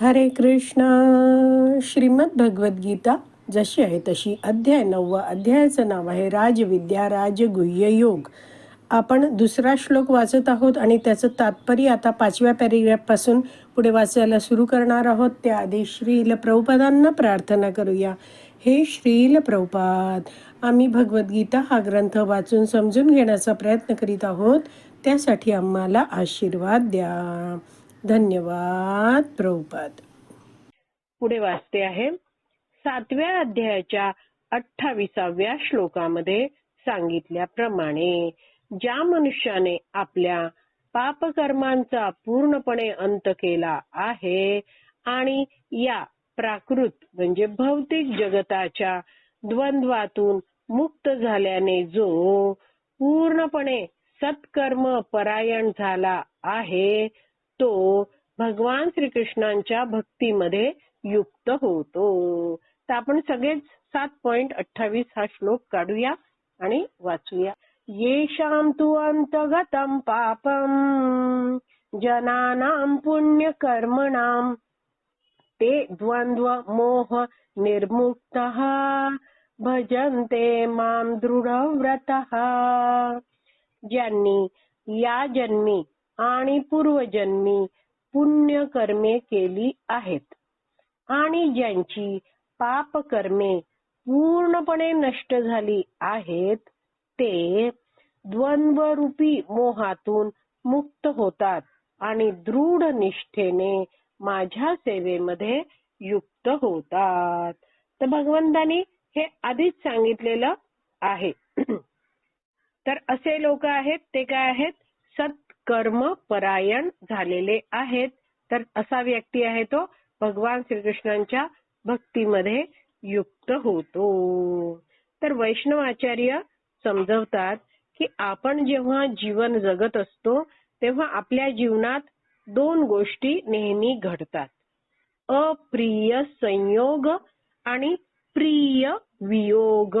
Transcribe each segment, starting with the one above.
हरे कृष्ण. श्रीमद भगवद्गीता जशी आहे तशी अध्याय नववा. अध्यायाचं नाव आहे राजविद्या राजगुह्य योग. आपण दुसरा श्लोक वाचत आहोत आणि त्याचं तात्पर्य आता पाचव्या पॅरेग्राफपासून पुढे वाचायला सुरू करणार आहोत. त्याआधी श्रील प्रभुपादांना प्रार्थना करूया. हे श्रील प्रभुपाद आम्ही भगवद्गीता हा ग्रंथ वाचून समजून घेण्याचा प्रयत्न करीत आहोत. त्यासाठी आम्हाला आशीर्वाद द्या. धन्यवाद प्रभुपाद. पुढे वाचते आहे. सातव्या अध्यायाच्या अठ्ठावीसाव्या श्लोकामध्ये सांगितल्याप्रमाणे ज्या मनुष्याने आपल्या पापकर्मांचा पूर्णपणे अंत केला आहे आणि या प्राकृत म्हणजे भौतिक जगताच्या द्वंद्वातून मुक्त झाल्याने जो पूर्णपणे सत्कर्म परायण झाला आहे तो भगवान श्रीकृष्णांच्या भक्तीमध्ये युक्त होतो. तर आपण सगळेच सात पॉइंट अठ्ठावीस हा श्लोक काढूया आणि वाचूया. येषां तु अंतगतं पापं जनानां पुण्यकर्मणां ते द्वंद्व मोह निर्मुक्तः भजन्ते मां दृढव्रतः. ज्यांनी या जन्मी आणि पूर्वजन्मी पुण्यकर्मे केली आहेत. आणि ज्यांची पापकर्मे पूर्णपणे नष्ट झाली आहेत ते द्वंद्वरूपी मोहातून मुक्त होतात आणि दृढ निष्ठेने माझ्या सेवेमध्ये युक्त होतात. तर भगवंतानी हे आधीच सांगितलेलं आहे. तर असे लोक आहेत ते काय आहेत? सत्कर्म परायण झालेले आहेत. तर असा व्यक्ती आहे तो भगवान श्रीकृष्णांच्या भक्तीमध्ये युक्त होतो. तर वैष्णवाचार्य समजवतात की आपण जेव्हा जीवन जगत असतो तेव्हा आपल्या जीवनात दोन गोष्टी नेहमी घडतात. अप्रिय संयोग आणि प्रिय वियोग.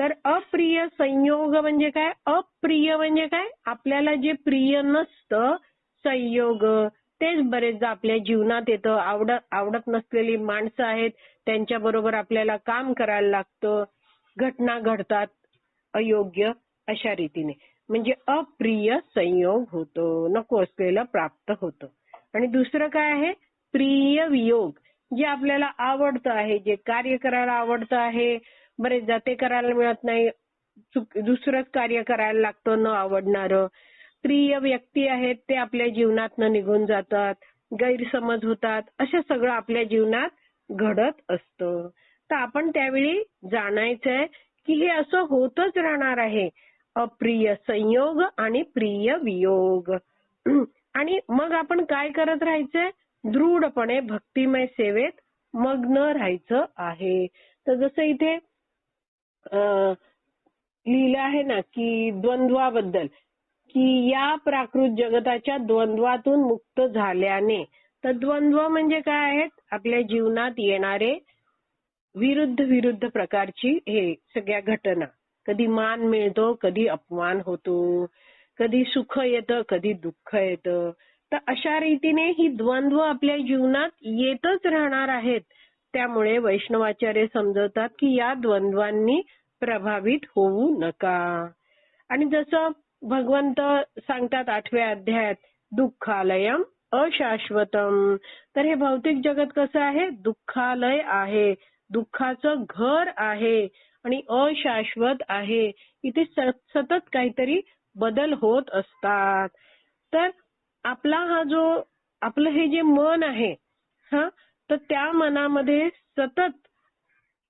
तर अप्रिय संयोग म्हणजे काय? अप्रिय म्हणजे काय? आपल्याला जे प्रिय नसतं संयोग. तेच बरेचदा आपल्या जीवनात येतं. आवडत आवडत नसलेली माणसं आहेत त्यांच्या बरोबर आपल्याला काम करायला लागतं. घटना घडतात अयोग्य अशा रीतीने. म्हणजे अप्रिय संयोग होतो. नको असलेलं प्राप्त होतं. आणि दुसरं काय आहे? प्रिय वियोग. जे आपल्याला आवडतं आहे जे कार्य करायला आवडतं आहे बरेचदा ते करायला मिळत नाही दुसरंच कार्य करायला लागतं न आवडणारं. प्रिय व्यक्ती आहेत ते आपल्या जीवनातनं निघून जातात गैरसमज होतात असं सगळं आपल्या जीवनात घडत असतं. तर आपण त्यावेळी जाणायचंय की हे असं होतच राहणार आहे. अप्रिय संयोग आणि प्रिय वियोग. आणि मग आपण काय करत राहायचंय? दृढपणे भक्तिमय सेवेत मग्न राहायचं आहे. तर जसं इथे लिहिलं आहे ना की द्वंद्वाबद्दल की या प्राकृत जगताच्या द्वंद्वातून मुक्त झाल्याने. तर द्वंद्व म्हणजे काय आहेत? आपल्या जीवनात येणारे विरुद्ध विरुद्ध प्रकारची हे सगळ्या घटना. कधी मान मिळतो कधी अपमान होतो कधी सुख येतं कधी दुःख येतं. तर अशा रीतीने ही द्वंद्व आपल्या जीवनात येतच राहणार आहेत. त्यामुळे वैष्णवाचार्य समजवतात की या द्वंद्वांनी प्रभावित होऊ नका. आणि जसं भगवंत सांगतात आठव्या अध्यायात दुःखालयम अशाश्वतम. तर हे भौतिक जगत कसं आहे? दुःखालय आहे. दुःखाचं घर आहे आणि अशाश्वत आहे. इथे सतत काहीतरी बदल होत असतात. तर आपला हा जो आपलं हे जे मन आहे हा? तर त्या मनामध्ये सतत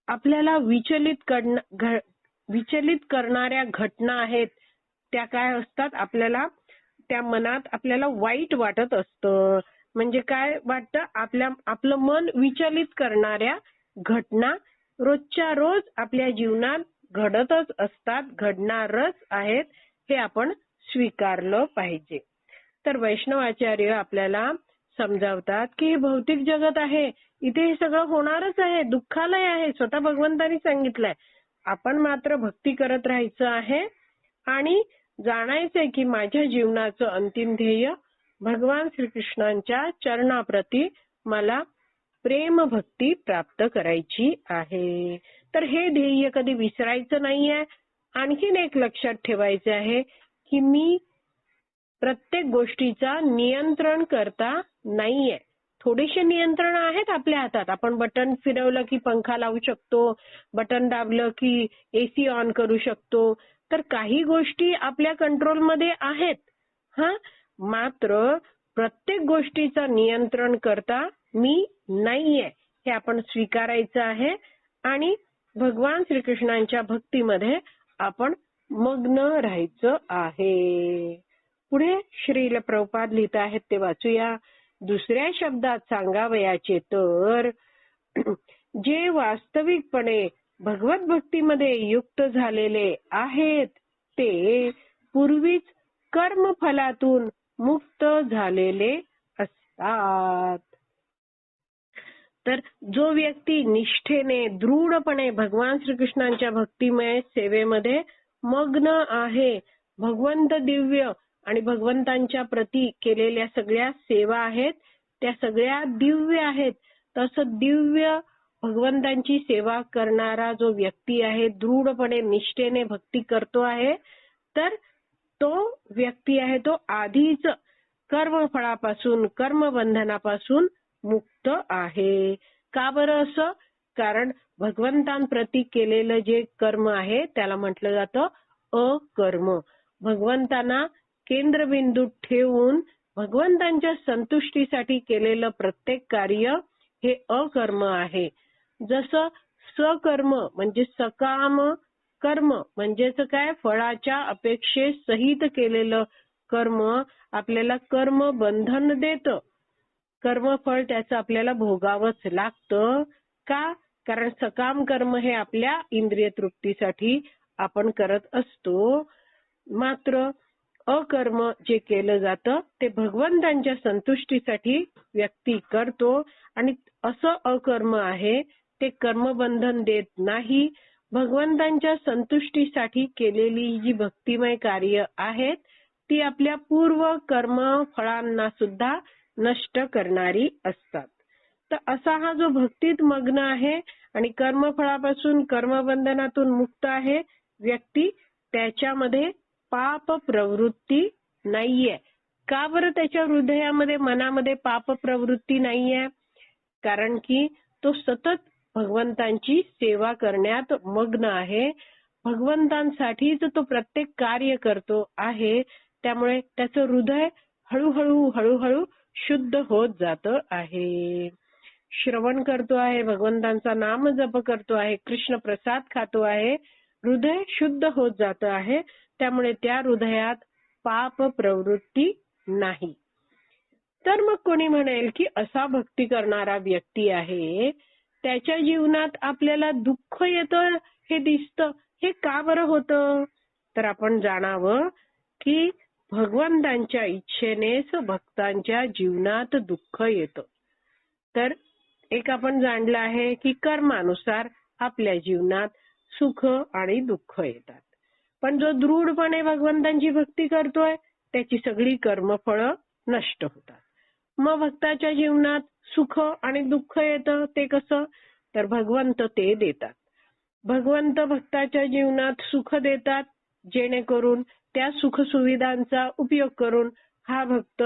आपल्याला विचलित विचलित करणाऱ्या घटना आहेत त्या काय असतात? आपल्याला त्या मनात आपल्याला वाईट वाटत असतं. म्हणजे काय वाटतं? आपल्या आपलं मन विचलित करणाऱ्या घटना रोजच्या रोज आपल्या जीवनात घडतच असतात. घडणारच आहेत हे आपण स्वीकारलं पाहिजे. तर वैष्णवाचार्य आपल्याला समजावतात की हे भौतिक जगत आहे. इथे हे सगळं होणारच आहे. दुःखालय आहे. स्वतः भगवंतानी सांगितलंय. आपण मात्र भक्ती करत राहायचं आहे आणि जाणायचंय की माझ्या जीवनाचं अंतिम ध्येय भगवान श्रीकृष्णांच्या चरणाप्रती मला प्रेम भक्ती प्राप्त करायची आहे. तर हे ध्येय कधी विसरायचं नाहीये. आणखीन एक लक्षात ठेवायचं आहे की मी प्रत्येक गोष्टीचा नियंत्रण करता नाहीये. थोडेसे नियंत्रण आहेत आपल्या हातात. आपण बटन फिरवलं की पंखा लावू शकतो बटन दाबलं की एसी ऑन करू शकतो. तर काही गोष्टी आपल्या कंट्रोलमध्ये आहेत. हा? मात्र प्रत्येक गोष्टीचा नियंत्रण करता मी नाहीये. हे आपण स्वीकारायचं आहे आणि भगवान श्रीकृष्णांच्या भक्तीमध्ये आपण मग्न राहायचं आहे. पुढे श्रील प्रभुपाद लिहित आहेत ते वाचूया. दुसऱ्या शब्दात सांगावयाचे तर जे वास्तविकपणे भगवत भक्तीमध्ये युक्त झालेले आहेत ते पूर्वीच कर्मफलातून मुक्त झालेले असतात. तर जो व्यक्ती निष्ठेने दृढपणे भगवान श्रीकृष्णांच्या भक्तिमय सेवेमध्ये मग्न आहे भगवंत दिव्य आणि भगवंतांच्या प्रती केलेल्या सगळ्या सेवा आहेत त्या सगळ्या दिव्य आहेत. तसं दिव्य भगवंतांची सेवा करणारा जो व्यक्ती आहे दृढपणे निष्ठेने भक्ती करतो आहे तर तो व्यक्ती आहे तो आधीच कर्मफळापासून कर्मबंधनापासून मुक्त आहे. का बरं असं? कारण भगवंतांप्रती केलेलं जे कर्म आहे त्याला म्हटलं जातं अकर्म. भगवंतांना केंद्रबिंदू ठेवून भगवंतांच्या संतुष्टीसाठी केलेलं प्रत्येक कार्य हे अकर्म आहे. जसं सकर्म म्हणजे सकाम कर्म म्हणजेच काय? फळाच्या अपेक्षे सहित केलेलं कर्म आपल्याला कर्म बंधन देतं. कर्मफळ त्याचं आपल्याला भोगावंच लागतं. का? कारण सकाम कर्म हे आपल्या इंद्रिय तृप्तीसाठी आपण करत असतो. मात्र अकर्म जे केलं जातं ते भगवंतांच्या संतुष्टीसाठी व्यक्ती करतो आणि असं अकर्म आहे ते कर्मबंधन देत नाही. भगवंतांच्या संतुष्टीसाठी केलेली जी भक्तिमय कार्य आहेत ती आपल्या पूर्व कर्म फळांना सुद्धा नष्ट करणारी असतात. तर असा हा जो भक्तीत मग्न आहे आणि कर्मफळापासून कर्मबंधनातून मुक्त आहे व्यक्ती त्याच्यामध्ये पाप प्रवृत्ती नाहीये. का बरं त्याच्या हृदयामध्ये मनामध्ये पाप प्रवृत्ती नाहीये? कारण की तो सतत भगवंतांची सेवा करण्यात मग्न आहे. भगवंतांसाठीच तो प्रत्येक कार्य करतो आहे. त्यामुळे त्याचं हृदय हळूहळू हळूहळू शुद्ध होत जात आहे. श्रवण करतो आहे भगवंतांचा नाम जप करतो आहे कृष्ण प्रसाद खातो आहे. हृदय शुद्ध होत जात आहे. त्यामुळे त्या हृदयात पाप प्रवृत्ती नाही. तर मग कोणी म्हणेल की असा भक्ती करणारा व्यक्ती आहे त्याच्या जीवनात आपल्याला दुःख येतं हे दिसतं हे का बरं होतं? तर आपण जाणावं की भगवंतांच्या इच्छेनेच भक्तांच्या जीवनात दुःख येतं. तर एक आपण जाणलं आहे की कर्मानुसार आपल्या जीवनात सुख आणि दुःख येतात. पण जो दृढपणे भगवंतांची भक्ती करतोय त्याची सगळी कर्मफळं नष्ट होतात. मग भक्ताच्या जीवनात सुख आणि दुःख येतं ते कसं? तर भगवंत ते देतात. भगवंत भक्ताच्या जीवनात सुख देतात जेणेकरून त्या सुख सुविधांचा उपयोग करून हा भक्त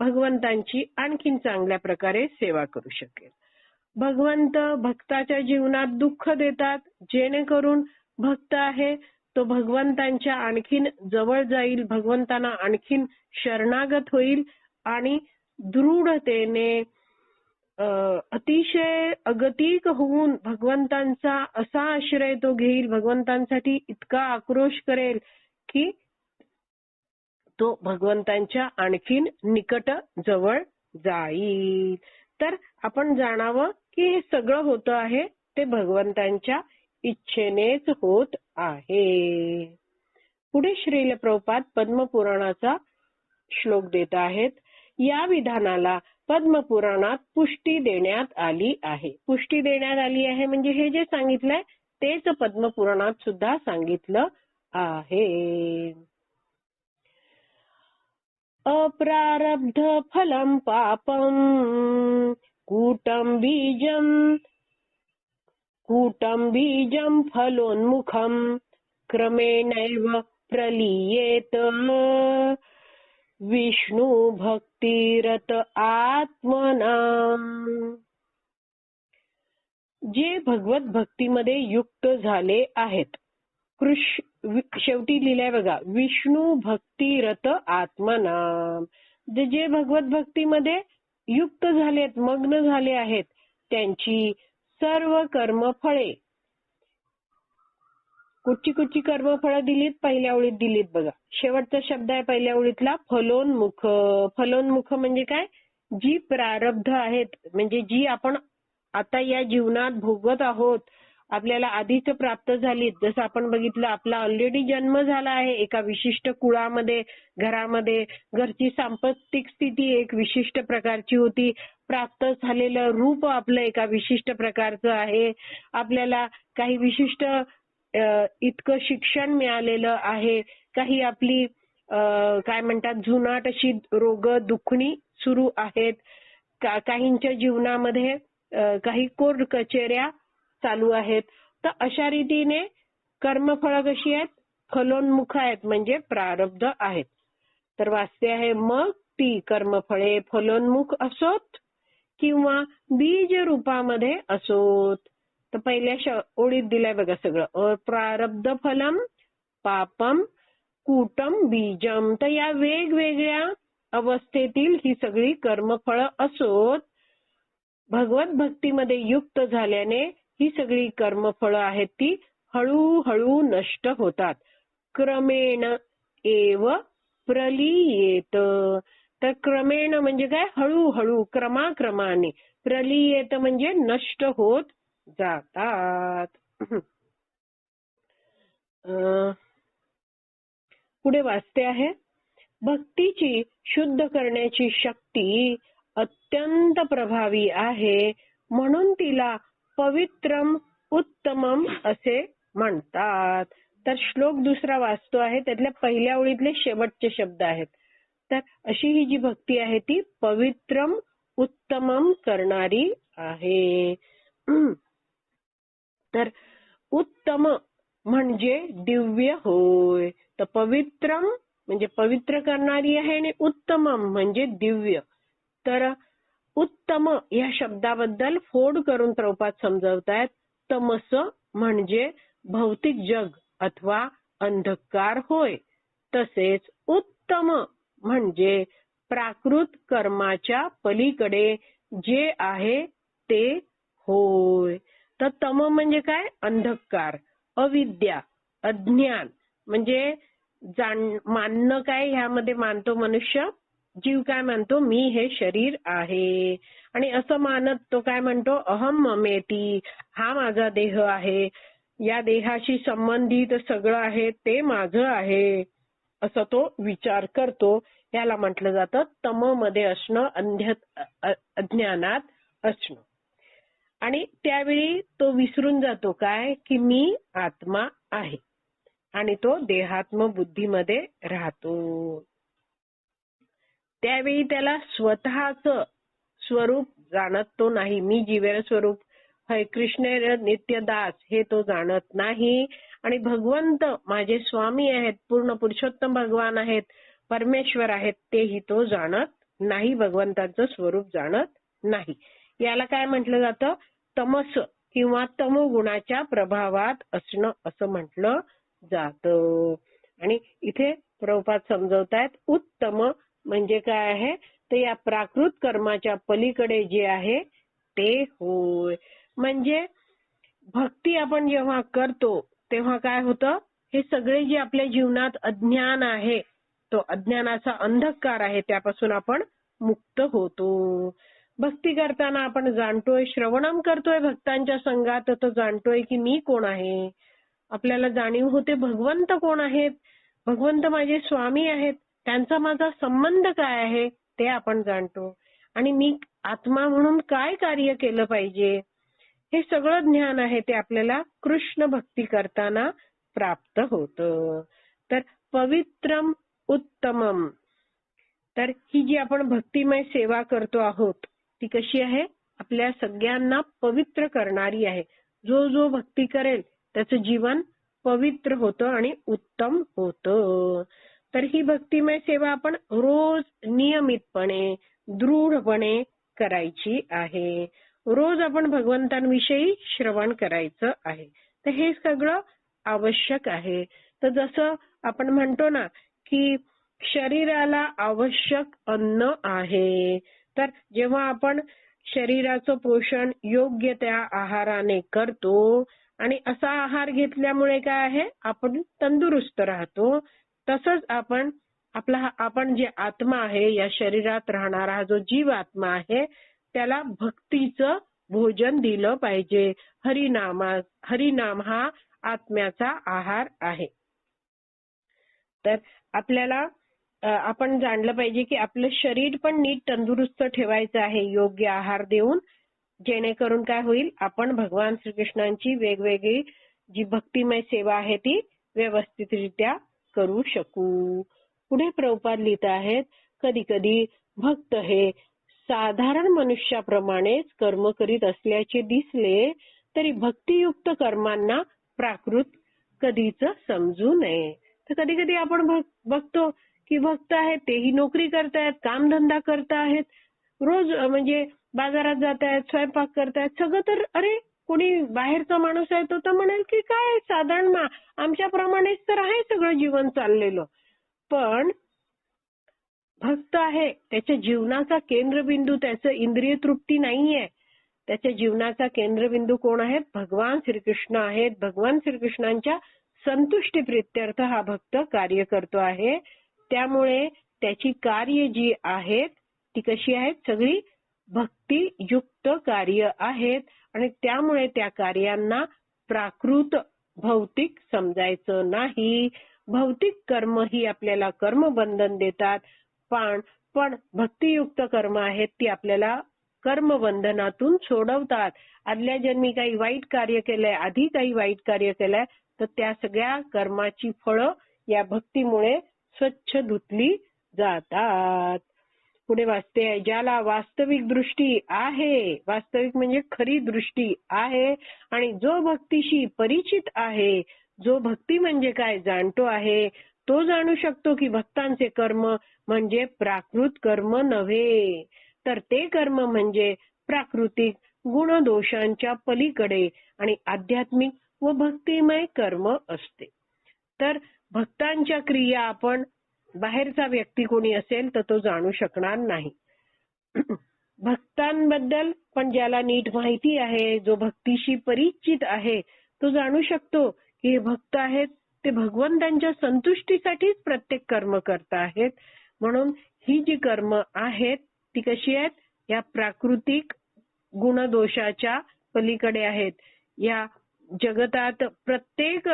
भगवंतांची आणखीन चांगल्या प्रकारे सेवा करू शकेल. भगवंत भक्ताच्या जीवनात दुःख देतात जेणेकरून भक्त आहे तो भगवंतांच्या आणखीन जवळ जाईल भगवंतांना आणखीन शरणागत होईल आणि दृढतेने अतिशय अगतिक होऊन भगवंतांचा असा आश्रय तो घेईल भगवंतांसाठी इतका आक्रोश करेल की तो भगवंतांच्या आणखीन निकट जवळ जाईल. तर आपण जाणावं की हे सगळं होतं आहे ते भगवंतांच्या इच्छेनेच होत आहे. पुढे श्रील प्रभुपाद पद्मपुराणाचा श्लोक देत आहेत. या विधानाला पद्मपुराणात पुष्टी देण्यात आली आहे. पुष्टी देण्यात आली आहे म्हणजे हे जे सांगितलंय तेच पद्मपुराणात सुद्धा सांगितलं आहे. अप्रारब्ध फलम पापम कूटम बीजम कूटम् बीजम् फलोन्मुखम् क्रमेणैव प्रलीयेत। विष्णू भक्तिरत आत्मना जे भगवत भक्तीमध्ये युक्त झाले आहेत कृष शेवटी लिहिलंय बघा विष्णू भक्तिरत आत्मनाम जे भगवत भक्तीमध्ये युक्त झालेत मग्न झाले आहेत त्यांची सर्व कर्मफळे. कुठची कुठची कर्मफळं दिलीत पहिल्या ओळीत दिलीत बघा. शेवटचा शब्द आहे पहिल्या ओळीतला फलोन्मुख. फलोन्मुख म्हणजे काय? जी प्रारब्ध आहेत म्हणजे जी आपण आता या जीवनात भोगत आहोत आपल्याला आधीच प्राप्त झालीत. जसं आपण बघितलं आपला ऑलरेडी जन्म झाला आहे एका विशिष्ट कुळामध्ये घरामध्ये. घरची सांपत्तिक स्थिती एक विशिष्ट प्रकारची होती. प्राप्त झालेलं रूप आपलं एका विशिष्ट प्रकारचं आहे. आपल्याला काही विशिष्ट इतकं शिक्षण मिळालेलं आहे. काही आपली काय म्हणतात जुनाट अशी रोग दुखणी सुरू आहेत. काहींच्या जीवनामध्ये काही कोर्ट कचेऱ्या चालू आहेत. तर अशा रीतीने कर्मफळ कशी आहेत? फलोन्मुख आहेत म्हणजे प्रारब्ध आहेत. तर वाचते आहे मग ती कर्मफळे फलोन्मुख असोत किंवा बीज रूपामध्ये असोत. तर पहिल्या श- ओळीत दिलंय बघा सगळं. प्रारब्ध फलम पापम कूटम बीजम. तर या वेगवेगळ्या अवस्थेतील ही सगळी कर्मफळं असोत. भगवत भक्तीमध्ये युक्त झाल्याने ही सगळी कर्मफळं आहेत ती हळूहळू नष्ट होतात. क्रमेण एव प्रलीयेत. तर क्रमेण म्हणजे काय? हळूहळू क्रमाक्रमाने. प्रलीयेत म्हणजे नष्ट होत जातात. अं, पुढे वाचते आहे. भक्तीची शुद्ध करण्याची शक्ती अत्यंत प्रभावी आहे. म्हणून तिला पवित्रम उत्तमम असे म्हणतात. तर श्लोक दुसरा वाचतो आहे त्यातल्या पहिल्या ओळीतले शेवटचे शब्द आहेत. तर अशी ही जी भक्ती आहे ती पवित्रम उत्तमम करणारी आहे. तर उत्तम म्हणजे दिव्य होय. तर पवित्रम म्हणजे पवित्र करणारी आहे आणि उत्तमम म्हणजे दिव्य. तर उत्तम या शब्दाबद्दल फोड करून प्रभुपाद समजवतायत. तमस म्हणजे भौतिक जग अथवा अंधकार होय. तसेच उत्तम म्हणजे प्राकृत कर्माच्या पलीकडे जे आहे ते होय. तर तम म्हणजे काय? अंधकार अविद्या अज्ञान. म्हणजे जाण मानणं काय ह्यामध्ये मानतो मनुष्य? जीव काय म्हणतो मी हे शरीर आहे. आणि असं मानत तो काय म्हणतो अहम ममेती हा माझा देह आहे. या देहाशी संबंधित सगळं आहे ते माझं आहे. असं तो विचार करतो. याला म्हटलं जातं तममध्ये असणं अंध्य अज्ञानात असणं. आणि त्यावेळी तो विसरून जातो काय की मी आत्मा आहे. आणि तो देहात्म बुद्धीमध्ये राहतो. त्यावेळी त्याला स्वतःच स्वरूप जाणत तो नाही. मी जीवेर स्वरूप. हय कृष्ण नित्यदास हे तो जाणत नाही. आणि भगवंत माझे स्वामी आहेत पूर्ण पुरुषोत्तम भगवान आहेत परमेश्वर आहेत तेही तो जाणत नाही. भगवंताचं स्वरूप जाणत नाही. याला काय म्हटलं जातं? तमस किंवा तमोगुणाच्या प्रभावात असणं असं म्हटलं जातं. आणि इथे प्रभुपाद समजवतायत उत्तम म्हणजे काय आहे? तर या प्राकृत कर्माच्या पलीकडे जे आहे ते होय. म्हणजे भक्ती आपण जेव्हा करतो तेव्हा काय होतं? हे सगळे जे आपल्या जीवनात अज्ञान आहे तो अज्ञानाचा अंधकार आहे त्यापासून आपण मुक्त होतो. भक्ती करताना आपण जाणतोय श्रवणम करतोय भक्तांच्या संघात तर जाणतोय की मी कोण आहे? आपल्याला जाणीव होते भगवंत कोण आहेत? भगवंत माझे स्वामी आहेत. त्यांचा माझा संबंध काय आहे ते आपण जाणतो. आणि मी आत्मा म्हणून काय कार्य केलं पाहिजे? हे सगळं ज्ञान आहे ते आपल्याला कृष्ण भक्ती करताना प्राप्त होतं. तर पवित्रम उत्तमम. तर ही जी आपण भक्तिमय सेवा करतो आहोत ती कशी आहे? आपल्या सगळ्यांना पवित्र करणारी आहे. जो जो भक्ती करेल त्याचं जीवन पवित्र होतं आणि उत्तम होतं. तर ही भक्तिमय सेवा आपण रोज नियमितपणे दृढपणे करायची आहे. रोज आपण भगवंतांविषयी श्रवण करायचं आहे. तर हे सगळं आवश्यक आहे. तर जसं आपण म्हणतो ना की शरीराला आवश्यक अन्न आहे. तर जेव्हा आपण शरीराचं पोषण योग्य त्या आहाराने करतो आणि असा आहार घेतल्यामुळे काय आहे? आपण तंदुरुस्त राहतो. तसंच आपण आपला आपण जे आत्मा आहे या शरीरात राहणारा हा जो जीव आत्मा आहे त्याला भक्तीचं भोजन दिलं पाहिजे. हरिनामा हरिनाम हा आत्म्याचा आहार आहे. तर आपल्याला आपण जाणलं पाहिजे की आपलं शरीर पण नीट तंदुरुस्त ठेवायचं आहे योग्य आहार देऊन. जेणेकरून काय होईल आपण भगवान श्रीकृष्णांची वेगवेगळी जी भक्तिमय सेवा आहे ती व्यवस्थितरित्या करू शकू. पुढे प्रभुपाद लिहित आहेत कधी कधी भक्त हे साधारण मनुष्याप्रमाणेच कर्म करीत असल्याचे दिसले तरी भक्तियुक्त कर्मांना प्राकृत कधीच समजू नये. तर कधी कधी आपण बघतो की भक्त आहेत तेही नोकरी करतायत कामधंदा करतायत रोज म्हणजे बाजारात जात आहेत स्वयंपाक करतायत सगळं तर अरे कुणी बाहेरचा माणूस आहे तो तर म्हणेल की काय साधारण आमच्याप्रमाणेच तर आहे सगळं जीवन चाललेलं. पण भक्त आहे त्याच्या जीवनाचा केंद्रबिंदू त्याचं इंद्रिय तृप्ती नाहीये. त्याच्या जीवनाचा केंद्रबिंदू कोण आहेत? भगवान श्रीकृष्ण आहेत. भगवान श्रीकृष्णांच्या संतुष्टी प्रित्यर्थ हा भक्त कार्य करतो आहे. त्यामुळे त्याची कार्य जी आहेत ती कशी आहेत? सगळी भक्तियुक्त कार्य आहेत. आणि त्यामुळे त्या कार्यांना प्राकृत भौतिक समजायचं नाही. भौतिक कर्म ही आपल्याला कर्मबंधन देतात. पण पण भक्तियुक्त कर्म आहेत ती आपल्याला कर्मबंधनातून सोडवतात. आदल्या जन्मी काही वाईट कार्य केलंय आधी काही वाईट कार्य केलंय तर त्या सगळ्या कर्माची फळं या भक्तीमुळे स्वच्छ धुतली जातात. पुढे वाचते ज्याला वास्तविक दृष्टी आहे वास्तविक म्हणजे खरी दृष्टी आहे आणि जो भक्तीशी परिचित आहे जो भक्ती म्हणजे काय जाणतो आहे तो जाणू शकतो की भक्तांचे कर्म म्हणजे प्राकृत कर्म नव्हे. तर ते कर्म म्हणजे प्राकृतिक गुणदोषांच्या पलीकडे आणि आध्यात्मिक व भक्तिमय कर्म असते. तर भक्तांच्या क्रिया आपण बाहेरचा व्यक्ती कोणी असेल तर तो जाणू शकणार नाही. भक्तांबद्दल पण ज्याला नीट माहिती आहे जो भक्तीशी परिचित आहे तो जाणू शकतो की हे भक्त आहेत ते भगवंतांच्या संतुष्टीसाठीच प्रत्येक कर्म करत आहेत. म्हणून ही जी कर्म आहेत ती कशी आहेत? या प्राकृतिक गुणदोषाच्या पलीकडे आहेत. या जगतात प्रत्येक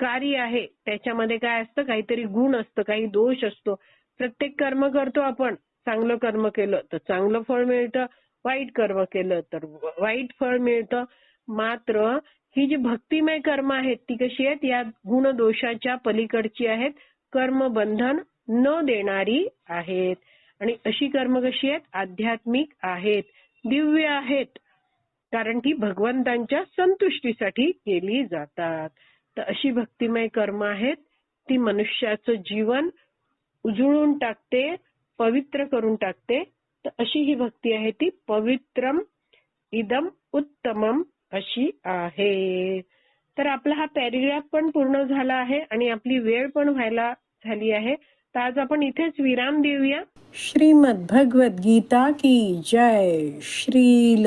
कार्य आहे. त्याच्यामध्ये काय असतं? काहीतरी गुण असतं काही दोष असतो. प्रत्येक कर्म करतो आपण. चांगलं कर्म केलं तर चांगलं फळ मिळतं. वाईट कर्म केलं तर वाईट फळ मिळतं. मात्र ही जी भक्तिमय कर्म आहेत ती कशी आहेत? या गुणदोषाच्या पलीकडची आहेत. कर्मबंधन न देणारी आहेत. आणि अशी कर्म कशी आहेत? आध्यात्मिक आहेत. दिव्य आहेत. कारण ती भगवंतांच्या संतुष्टीसाठी केली जातात. तर अशी भक्तिमय कर्म आहेत. ती मनुष्याचं जीवन उजळून टाकते पवित्र करून टाकते. तर अशी ही भक्ती आहे ती पवित्रम इदम उत्तमम अशी आहे. तर आपला हा पॅरेग्राफ पण पूर्ण झाला आहे आणि आपली वेळ पण व्हायला झाली आहे. तर आज आपण इथेच विराम देऊया. श्रीमद भगवत गीता की जय श्रील.